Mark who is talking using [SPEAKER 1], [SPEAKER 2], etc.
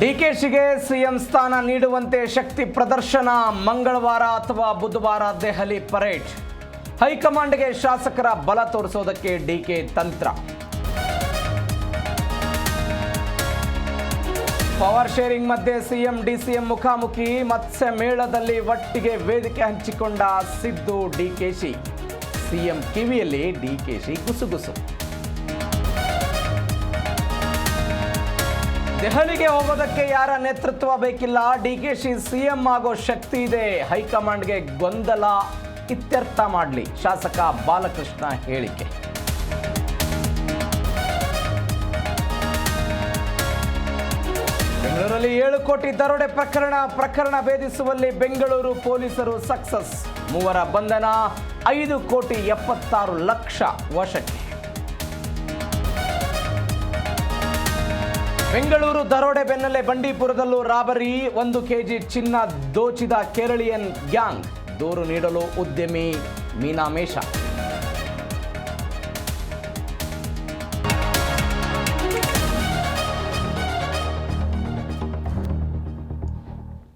[SPEAKER 1] ಡಿಕೆಶಿಗೆ CM ಸ್ಥಾನ ನೀಡುವಂತೆ ಶಕ್ತಿ ಪ್ರದರ್ಶನ ಮಂಗಳವಾರ ಅಥವಾ ಬುಧವಾರ ದೆಹಲಿ ಪರೇಡ್. ಹೈಕಮಾಂಡ್ಗೆ ಶಾಸಕರ ಬಲ ತೋರಿಸೋದಕ್ಕೆ ಡಿಕೆ ತಂತ್ರ. ಪವರ್ ಶೇರಿಂಗ್ ಮಧ್ಯೆ ಸಿಎಂ ಡಿಸಿಎಂ ಮುಖಾಮುಖಿ ಮತ್ಸ್ಯ ಮೇಳದಲ್ಲಿ ಒಟ್ಟಿಗೆ ವೇದಿಕೆ ಹಂಚಿಕೊಂಡ ಸಿದ್ದು ಡಿಕೆಶಿ ಸಿಎಂ ಕಿವಿಯಲ್ಲಿ ಡಿಕೆಶಿ ಗುಸುಗುಸು. ದೆಹಲಿಗೆ ಹೋಗೋದಕ್ಕೆ ಯಾರ ನೇತೃತ್ವ ಬೇಕಿಲ್ಲ? ಡಿಕೆಶಿ ಸಿಎಂ ಆಗೋ ಶಕ್ತಿ ಇದೆ. ಹೈಕಮಾಂಡ್ಗೆ ಗೊಂದಲ ಇತ್ಯರ್ಥ ಮಾಡಲಿ. ಶಾಸಕ ಬಾಲಕೃಷ್ಣ ಹೇಳಿಕೆ. ಬೆಂಗಳೂರಲ್ಲಿ ಏಳು ಕೋಟಿ ದರೋಡೆ ಪ್ರಕರಣ ಪ್ರಕರಣ ಭೇದಿಸುವಲ್ಲಿ ಬೆಂಗಳೂರು ಪೊಲೀಸರು ಸಕ್ಸಸ್. ಮೂವರ ಬಂಧನ ಐದು ಕೋಟಿ ಎಪ್ಪತ್ತಾರು ಲಕ್ಷ ವಶಕ್ಕೆ. ಬೆಂಗಳೂರು ದರೋಡೆ ಬೆನ್ನಲ್ಲೇ ಬಂಡೀಪುರದಲ್ಲೂ ರಾಬರಿ. ಒಂದು ಕೆಜಿ ಚಿನ್ನ ದೋಚಿದ ಕೇರಳಿಯನ್ ಗ್ಯಾಂಗ್. ದೂರು ನೀಡಲು ಉದ್ಯಮಿ ಮೀನಾಮೇಶ